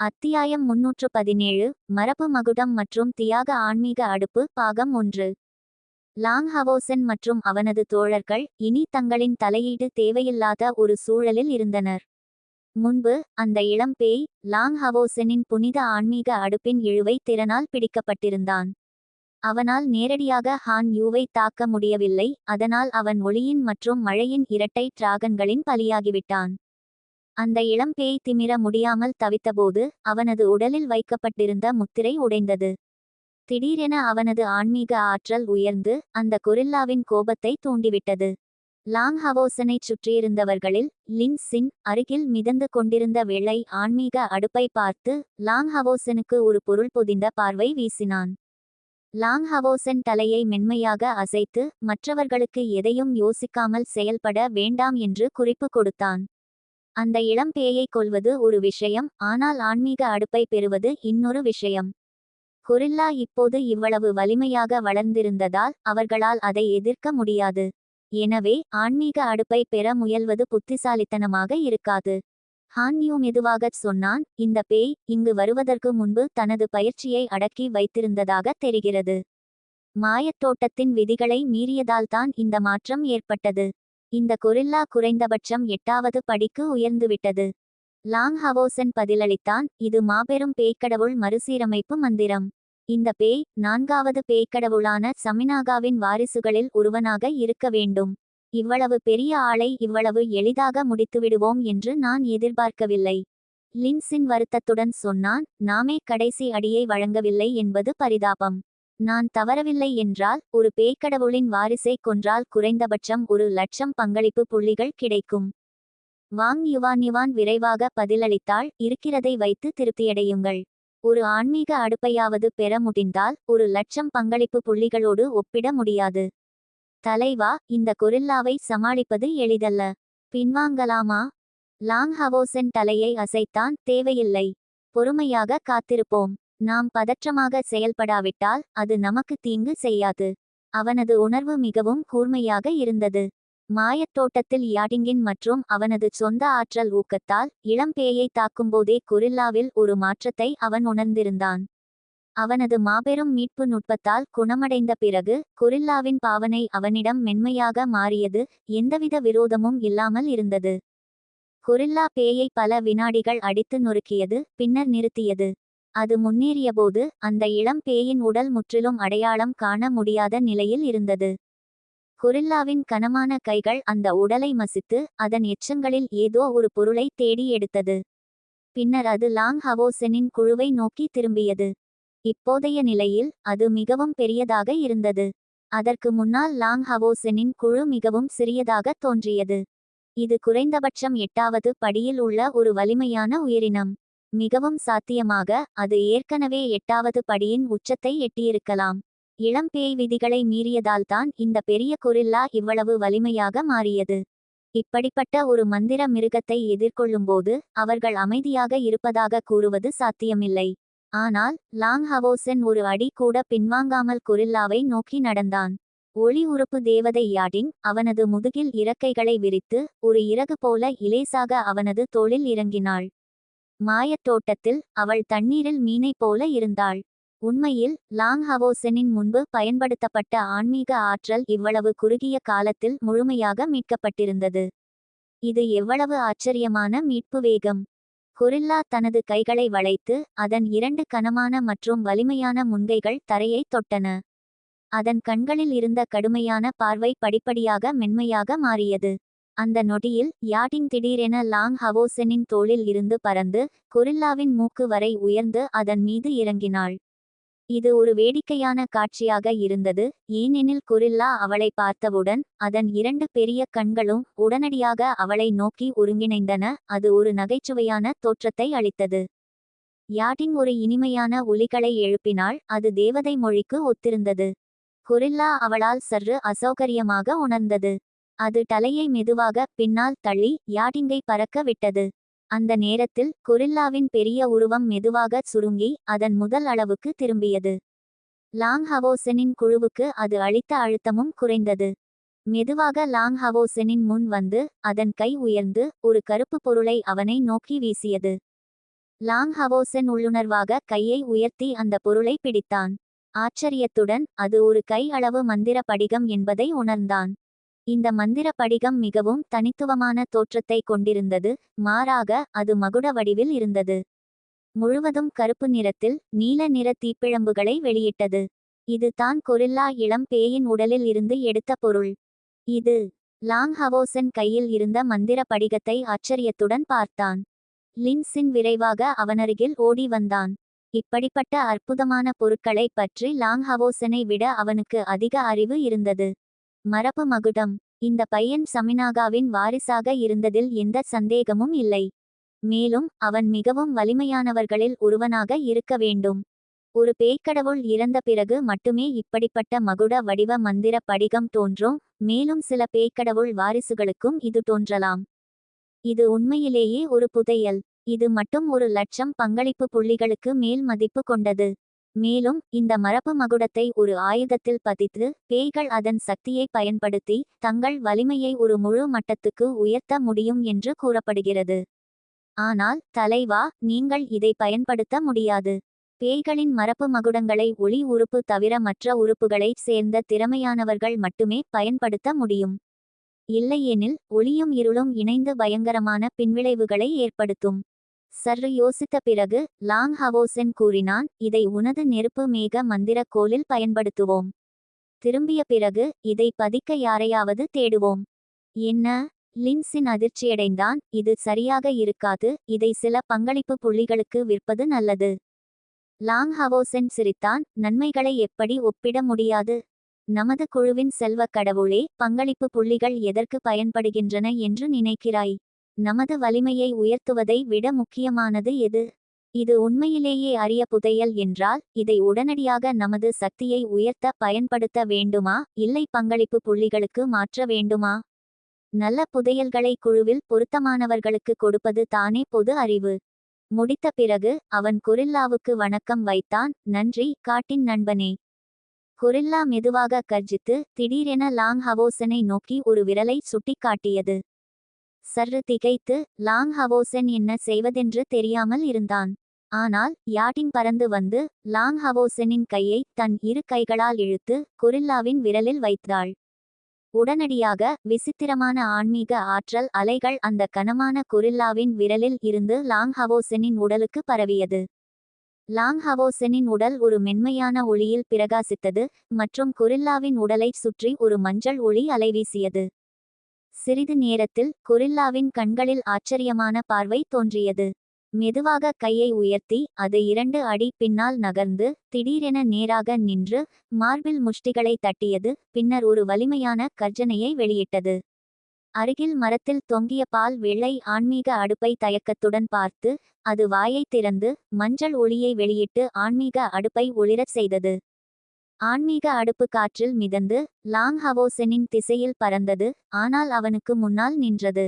அத்தியாயம் முன்னூற்று பதினேழு மரபு மகுடம் மற்றும் தியாக ஆன்மீக அடுப்பு பாகம் ஒன்று. லாங் ஹவோசன் மற்றும் அவனது தோழர்கள் இனி தங்களின் தலையீடு தேவையில்லாத ஒரு சூழலில் இருந்தனர். முன்பு அந்த இளம் பேய் லாங் ஹவோசனின் புனித ஆன்மீக அடுப்பின் இழுவை திறனால் பிடிக்கப்பட்டிருந்தான். அவனால் நேரடியாக ஹான் யூவை தாக்க முடியவில்லை அதனால் அவன் ஒளியின் மற்றும் மழையின் இரட்டை டிராகன்களின் பலியாகிவிட்டான். அந்த இளம் பேய் திமிர முடியாமல் தவித்தபோது அவனது உடலில் வைக்கப்பட்டிருந்த முத்திரை உடைந்தது. திடீரென அவனது ஆன்மீக ஆற்றல் உயர்ந்து அந்த கொரில்லாவின் கோபத்தை தூண்டிவிட்டது. லாங் ஹவோசனைச் சுற்றியிருந்தவர்களில் லின் சின் அருகில் மிதந்து கொண்டிருந்த வெள்ளை ஆன்மீக அடுப்பை பார்த்து லாங் ஹவோசனுக்கு ஒரு பொருள் பொதிந்த பார்வை வீசினான். லாங் ஹவோசன் தலையை மென்மையாக அசைத்து மற்றவர்களுக்கு எதையும் யோசிக்காமல் செயல்பட வேண்டாம் என்று குறிப்பு கொடுத்தான். அந்த இளம் பேயை கொல்வது ஒரு விஷயம் ஆனால் ஆன்மீக அடுப்பை பெறுவது இன்னொரு விஷயம். கொரில்லா இப்போது இவ்வளவு வலிமையாக வளர்ந்திருந்ததால் அவர்களால் அதை எதிர்க்க முடியாது. எனவே ஆன்மீக அடுப்பை பெற முயல்வது புத்திசாலித்தனமாக இருக்காது. ஹான்யூ மெதுவாகச் சொன்னான் இந்த பேய் இங்கு வருவதற்கு முன்பு தனது பயிற்சியை அடக்கி வைத்திருந்ததாக தெரிகிறது. மாயத்தோட்டத்தின் விதிகளை மீறியதால்தான் இந்த மாற்றம் ஏற்பட்டது. இந்த கொரில்லா குறைந்தபட்சம் எட்டாவது படிக்கு உயர்ந்துவிட்டது. லாங் ஹவோசன் பதிலளித்தான் இது மாபெரும் பேய்க்கடவுள் மறுசீரமைப்பு மந்திரம். இந்த பேய் நான்காவது பேய்க்கடவுளான சமினாகாவின் வாரிசுகளில் ஒருவனாக இருக்க வேண்டும். இவ்வளவு பெரிய ஆளை இவ்வளவு எளிதாக முடித்துவிடுவோம் என்று நான் எதிர்பார்க்கவில்லை. லின்சின் வருத்தத்துடன் சொன்னான் நாமே கடைசி அடியை வழங்கவில்லை என்பது பரிதாபம். நான் தவறவில்லை என்றால் ஒரு பேய்க்கடவுளின் வாரிசை கொன்றால் குறைந்தபட்சம் ஒரு லட்சம் பங்களிப்பு புள்ளிகள் கிடைக்கும். வாங் யுவான் யுவான் விரைவாக பதிலளித்தால் இருக்கிறதை வைத்து திருப்தியடையுங்கள். ஒரு ஆன்மீக அடுப்பையாவது பெற முடிந்தால் ஒரு லட்சம் பங்களிப்பு புள்ளிகளோடு ஒப்பிட முடியாது. தலைவா இந்த கொரில்லாவை சமாளிப்பது எளிதல்ல. பின்வாங்கலாமா? லாங் ஹவோசன் தலையை அசைத்தான் தேவையில்லை. பொறுமையாக காத்திருப்போம். நாம் பதற்றமாக செயல்படாவிட்டால் அது நமக்கு தீங்கு செய்யாது. அவனது உணர்வு மிகவும் கூர்மையாக இருந்தது. மாயத்தோட்டத்தில் யாடிங்கின் மற்றும் அவனது சொந்த ஆற்றல் ஊக்கத்தால் இளம்பேயை தாக்கும்போதே குரில்லாவில் ஒரு மாற்றத்தை அவன் உணர்ந்திருந்தான். அவனது மாபெரும் மீட்பு நுட்பத்தால் குணமடைந்த பிறகு குரில்லாவின் பாவனை அவனிடம் மென்மையாக மாறியது. எந்தவித விரோதமும் இல்லாமல் இருந்தது. குரில்லா பேயை பல வினாடிகள் அடித்து நொறுக்கியது பின்னர் நிறுத்தியது. அது முன்னேறியபோது அந்த இளம் பேயின் உடல் முற்றிலும் அடையாளம் காண முடியாத நிலையில் இருந்தது. குரில்லாவின் கனமான கைகள் அந்த உடலை மசித்து அதன் எச்சங்களில் ஏதோ ஒரு பொருளை தேடி எடுத்தது. பின்னர் அது லாங் ஹவோசனின் குழுவை நோக்கி திரும்பியது. இப்போதைய நிலையில் அது மிகவும் பெரியதாக இருந்தது. அதற்கு முன்னால் லாங் ஹவோசனின் குழு மிகவும் சிறியதாக தோன்றியது. இது குறைந்தபட்சம் எட்டாவது படியில் உள்ள ஒரு வலிமையான உயிரினம். மிகவும் சாத்தியமாக அது ஏற்கனவே எட்டாவது படியின் உச்சத்தை எட்டியிருக்கலாம். இளம் பேய் விதிகளை மீறியதால்தான் இந்த பெரிய கொரில்லா இவ்வளவு வலிமையாக மாறியது. இப்படிப்பட்ட ஒரு மந்திர மிருகத்தை எதிர்கொள்ளும்போது அவர்கள் அமைதியாக இருப்பதாக கூறுவது சாத்தியமில்லை. ஆனால் லாங் ஹவோசன் ஒரு அடி கூட பின்வாங்காமல் கொரில்லாவை நோக்கி நடந்தான். ஒளி உறுப்பு தேவதை யாடிங் அவனது முதுகில் இறக்கைகளை விரித்து ஒரு இறகு போல இலேசாக அவனது தோளில் இறங்கினாள். மாயத்தோட்டத்தில் அவள் தண்ணீரில் மீனைப் போல இருந்தாள். உண்மையில் லாங் ஹவோசனின் முன்பு பயன்படுத்தப்பட்ட ஆன்மீக ஆற்றல் இவ்வளவு குறுகிய காலத்தில் முழுமையாக மீட்கப்பட்டிருந்தது. இது எவ்வளவு ஆச்சரியமான மீட்பு வேகம். குரில்லா தனது கைகளை வளைத்து அதன் இரண்டு கனமான மற்றும் வலிமையான முன்கைகள் தரையை தொட்டன. அதன் கண்களில் இருந்த கடுமையான பார்வை படிப்படியாக மென்மையாக மாறியது. அந்த நொடியில் யாட்டிங் திடீரென லாங் ஹவோசனின் தோளில் இருந்து பறந்து கொரில்லாவின் மூக்கு வரை உயர்ந்து அதன் மீது இறங்கினாள். இது ஒரு வேடிக்கையான காட்சியாக இருந்தது. ஏனெனில் கொரில்லா அவளை பார்த்தவுடன் அதன் இரண்டு பெரிய கண்களும் உடனடியாக அவளை நோக்கி ஒருங்கிணைந்தன. அது ஒரு நகைச்சுவையான தோற்றத்தை அளித்தது. யாட்டிங் ஒரு இனிமையான ஒலிகளை எழுப்பினால் அது தேவதை மொழிக்கு ஒத்திருந்தது. கொரில்லா அவளால் சற்று அசௌகரியமாக உணர்ந்தது. அது தலையை மெதுவாக பின்னால் தள்ளி யாடிங்கை பறக்க விட்டது. அந்த நேரத்தில் கொரில்லாவின் பெரிய உருவம் மெதுவாக சுருங்கி அதன் முதல் அளவுக்கு திரும்பியது. லாங் ஹவோசனின் குழுவுக்கு அது அளித்த அழுத்தமும் குறைந்தது. மெதுவாக லாங் ஹவோசனின் முன் வந்து அதன் கை உயர்ந்து ஒரு கருப்பு பொருளை அவனை நோக்கி வீசியது. லாங் ஹவோசென் உள்ளுணர்வாக கையை உயர்த்தி அந்த பொருளை பிடித்தான். ஆச்சரியத்துடன் அது ஒரு கை அளவு மந்திர படிகம் என்பதை உணர்ந்தான். இந்த மந்திர படிகம் மிகவும் தனித்துவமான தோற்றத்தை கொண்டிருந்தது மாறாக அது மகுட வடிவில் இருந்தது. முழுவதும் கருப்பு நிறத்தில் நீல நிற தீப்பிழம்புகளை வெளியிட்டது. இது தான் கொரில்லா இளம் பேயின் உடலில் இருந்து எடுத்த பொருள். இது லாங் ஹவோசன் கையில் இருந்த மந்திர படிகத்தை ஆச்சரியத்துடன் பார்த்தான். லின்சின் விரைவாக அவனருகில் ஓடி வந்தான். இப்படிப்பட்ட அற்புதமான பொருட்களை பற்றி லாங் ஹவோசனை விட அவனுக்கு அதிக அறிவு இருந்தது. மரபு மகுடம். இந்த பையன் சமினாகாவின் வாரிசாக இருந்ததில் எந்த சந்தேகமும் இல்லை. மேலும் அவன் மிகவும் வலிமையானவர்களில் ஒருவனாக இருக்க வேண்டும். ஒரு பேய்க்கடவுள் இறந்த பிறகு மட்டுமே இப்படிப்பட்ட மகுட வடிவ மந்திர படிகம் தோன்றும். மேலும் சில பேய்க்கடவுள் வாரிசுகளுக்கும் இது தோன்றலாம். இது உண்மையிலேயே ஒரு புதையல். இது மட்டும் ஒரு லட்சம் பங்களிப்பு புள்ளிகளுக்கு மேல் மதிப்பு கொண்டது. மேலும் இந்த மரபு மகுடத்தை ஒரு ஆயுதத்தில் பதித்து பேய்கள் அதன் சக்தியை பயன்படுத்தி தங்கள் வலிமையை ஒரு முழு மட்டத்துக்கு உயர்த்த முடியும் என்று கூறப்படுகிறது. ஆனால் தலைவா நீங்கள் இதை பயன்படுத்த முடியாது. பேய்களின் மரப்பு மகுடங்களை ஒளி உறுப்பு தவிர மற்ற உறுப்புகளைச் சேர்ந்த திறமையானவர்கள் மட்டுமே பயன்படுத்த முடியும். இல்லையெனில் ஒளியும் இருளும் இணைந்து பயங்கரமான பின்விளைவுகளை ஏற்படுத்தும். சற்று யோசித்த பிறகு லாங் ஹவோசென் கூறினான் இதை உனது நெருப்பு மேக மந்திர கோலில் பயன்படுத்துவோம். திரும்பிய பிறகு இதை பதிக்க யாரையாவது தேடுவோம். என்ன? லின்சின் அதிர்ச்சியடைந்தான் இது சரியாக இருக்காது இதை சில பங்களிப்பு புள்ளிகளுக்கு விற்பது நல்லது. லாங் ஹவோசென் சிரித்தான் நன்மைகளை எப்படி ஒப்பிட முடியாது? நமது குழுவின் செல்வக் கடவுளே பங்களிப்பு புள்ளிகள் எதற்கு பயன்படுகின்றன என்று நினைக்கிறாய்? நமது வலிமையை உயர்த்துவதை விட முக்கியமானது எது? இது உண்மையிலேயே அரிய புதையல் என்றால் இதை உடனடியாக நமது சக்தியை உயர்த்த பயன்படுத்த வேண்டுமா? இல்லை பங்களிப்பு புள்ளிகளுக்கு மாற்ற வேண்டுமா? நல்ல புதையல்களை குழுவில் பொருத்தமானவர்களுக்கு கொடுப்பது தானே பொது அறிவு. முடித்த பிறகு அவன் குரில்லாவுக்கு வணக்கம் வைத்தான். நன்றி காட்டின் நண்பனே. குரில்லா மெதுவாக கர்ஜித்து திடீரென லாங் ஹவோசனை நோக்கி ஒரு விரலை சுட்டிக்காட்டியது. சற்று திகைத்து லாங் ஹவோசன் என்ன செய்வதென்று தெரியாமல் இருந்தான். ஆனால் யாட்டின் பறந்து வந்து லாங் ஹவோசனின் கையை தன் இரு கைகளால் இழுத்து குரில்லாவின் விரலில் வைத்தாள். உடனடியாக விசித்திரமான ஆன்மீக ஆற்றல் அலைகள் அந்த கனமான குரில்லாவின் விரலில் இருந்து லாங் ஹவோசனின் உடலுக்கு பரவியது. லாங் ஹவோசனின் உடல் ஒரு மென்மையான ஒளியில் பிரகாசித்தது மற்றும் குரில்லாவின் உடலைச் சுற்றி ஒரு மஞ்சள் ஒளி அலைவீசியது. சிறிது நேரத்தில் குரில்லாவின் கண்களில் ஆச்சரியமான பார்வை தோன்றியது. மெதுவாக கையை உயர்த்தி அது இரண்டு அடி பின்னால் நகர்ந்து திடீரென நேராக நின்று மார்பில் முஷ்டிகளை தட்டியது பின்னர் ஒரு வலிமையான கர்ஜனையை வெளியிட்டது. அருகில் மரத்தில் தொங்கிய பால் வெள்ளை ஆன்மீக அடுப்பை தயக்கத்துடன் பார்த்து அது வாயை திறந்து மஞ்சள் ஒளியை வெளியிட்டு ஆன்மீக அடுப்பை ஒளிரச் செய்தது. ஆன்மீக அடுப்பு காற்றில் மிதந்து லாங் ஹவோசெனின் திசையில் பறந்தது ஆனால் அவனுக்கு முன்னால் நின்றது.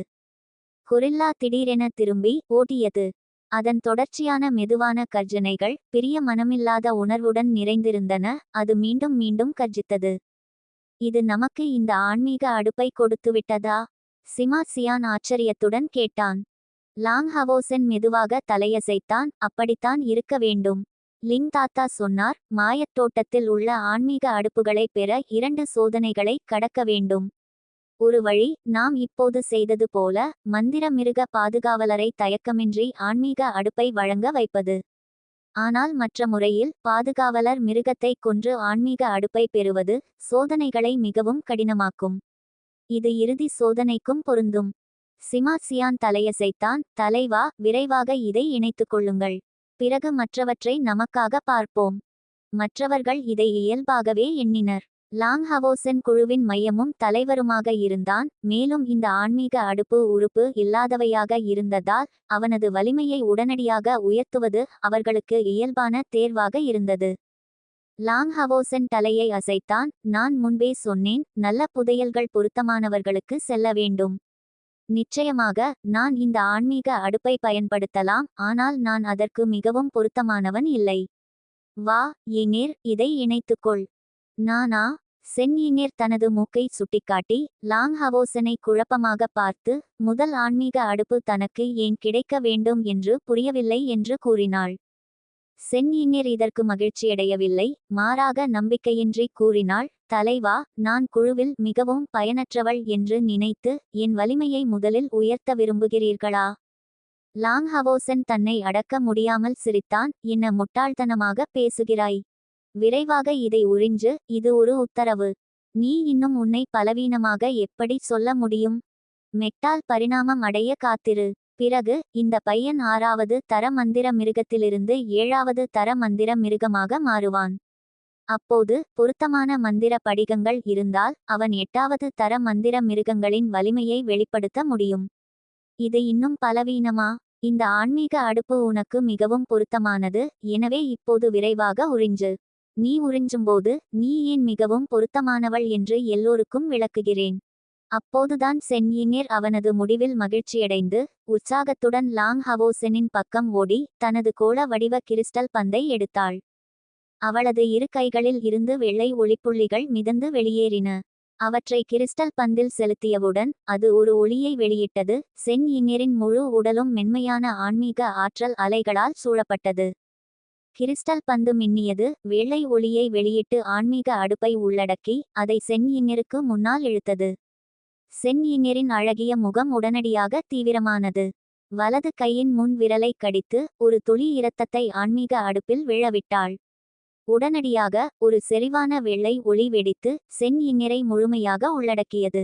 குரில்லா திடீரென திரும்பி ஓட்டியது அதன் தொடர்ச்சியான மெதுவான கர்ஜனைகள் பிரிய மனமில்லாத உணர்வுடன் நிறைந்திருந்தன அது மீண்டும் மீண்டும் கர்ஜித்தது. இது நமக்கு இந்த ஆன்மீக அடுப்பை கொடுத்துவிட்டதா? சிமா சியான் ஆச்சரியத்துடன் கேட்டான். லாங் ஹவோசென் மெதுவாக தலையசைத்தான் அப்படித்தான் இருக்க வேண்டும். லிங் தாத்தா சொன்னார் மாயத் தோட்டத்தில் உள்ள ஆன்மீக அடுப்புகளை பெற இரண்டு சோதனைகளை கடக்க வேண்டும். ஒரு வழி நாம் இப்போது செய்தது போல மந்திர மிருக பாதுகாவலரை தயக்கமின்றி ஆன்மீக அடுப்பை வழங்க வைப்பது. ஆனால் மற்ற முறையில் பாதுகாவலர் மிருகத்தை கொன்று ஆன்மீக அடுப்பை பெறுவது சோதனைகளை மிகவும் கடினமாக்கும். இது இறுதி சோதனைக்கும் பொருந்தும். சிமாசியான் தலையசைத்தான் தலைவா விரைவாக இதை இணைத்துக் கொள்ளுங்கள். பிறகு மற்றவற்றை நமக்காக பார்ப்போம். மற்றவர்கள் இதை இயல்பாகவே எண்ணினர். லாங் ஹவோசன் குழுவின் மையமும் தலைவருமாக இருந்தான். மேலும் இந்த ஆன்மீக அடுப்பு உறுப்பு இல்லாதவையாக இருந்ததால் அவனது வலிமையை உடனடியாக உயர்த்துவது அவர்களுக்கு இயல்பான தேர்வாக இருந்தது. லாங் ஹவோசன் தலையை அசைத்தான். நான் முன்பே சொன்னேன் நல்ல புதையல்கள் பொருத்தமானவர்களுக்கு செல்ல வேண்டும். நிச்சயமாக நான் இந்த ஆன்மீக அடுப்பை பயன்படுத்தலாம் ஆனால் நான் அதற்கு மிகவும் பொருத்தமானவன் இல்லை. வா எனிர் இதை இணைத்துக்கொள். நானா? சென் யிங்கர் தனது மூக்கை சுட்டிக்காட்டி லாங் ஹவோசனை குழப்பமாக பார்த்து முதல் ஆன்மீக அடுப்பு தனக்கு ஏன் கிடைக்க வேண்டும் என்று புரியவில்லை என்று கூறினாள். சென் யிங்கர் இதற்கு மகிழ்ச்சியடையவில்லை மாறாக நம்பிக்கையின்றி கூறினாள் தலைவா நான் குழுவில் மிகவும் பயனற்றவள் என்று நினைத்து என் வலிமையை முதலில் உயர்த்த விரும்புகிறீர்களா? லாங் ஹவோசன் தன்னை அடக்க முடியாமல் சிரித்தான் என்ன முட்டாள்தனமாக பேசுகிறாய்? விரைவாக இதை உறிஞ்சு இது ஒரு உத்தரவு. நீ இன்னும் உன்னை பலவீனமாக எப்படி சொல்ல முடியும்? மெட்டால் பரிணாமம் அடைய காத்திரு. பிறகு இந்த பையன் ஆறாவது தர மந்திர மிருகத்திலிருந்து ஏழாவது தர மந்திர மிருகமாக மாறுவான். அப்போது பொருத்தமான மந்திர படிகங்கள் இருந்தால் அவன் எட்டாவது தர மந்திர மிருகங்களின் வலிமையை வெளிப்படுத்த முடியும். இது இன்னும் பலவீனமா? இந்த ஆன்மீக அடுப்பு உனக்கு மிகவும் பொருத்தமானது. எனவே இப்போது விரைவாக உறிஞ்சு. நீ உறிஞ்சும்போது நீ ஏன் மிகவும் பொருத்தமானவள் என்று எல்லோருக்கும் விளக்குகிறேன். அப்போதுதான் சென்யினிர் அவனது முடிவில் மகிழ்ச்சியடைந்து உற்சாகத்துடன் லாங் ஹவோசெனின் பக்கம் ஓடி தனது கோள வடிவ கிறிஸ்டல் பந்தை எடுத்தாள். அவளது இரு கைகளில் இருந்து வெள்ளை ஒளிப்புள்ளிகள் மிதந்து வெளியேறின. அவற்றை கிறிஸ்டல் பந்தில் செலுத்தியவுடன் அது ஒரு ஒளியை வெளியிட்டது. சென் இன்னரின் முழு உடலும் மென்மையான ஆன்மீக ஆற்றல் அலைகளால் சூழப்பட்டது. கிறிஸ்டல் பந்து மின்னியது. வெள்ளை ஒளியை வெளியிட்டு ஆன்மீக அடுப்பை உள்ளடக்கி அதை சென் இன்னருக்கு முன்னால் இழுத்தது. சென் இன்னரின் அழகிய முகம் உடனடியாக தீவிரமானது. வலது கையின் முன் விரலை கடித்து ஒரு துளி இரத்தத்தை ஆன்மீக அடுப்பில் விழவிட்டாள். உடனடியாக ஒரு செறிவான வெள்ளை ஒளி வெடித்து சென் இந்நிறை முழுமையாக உள்ளடக்கியது.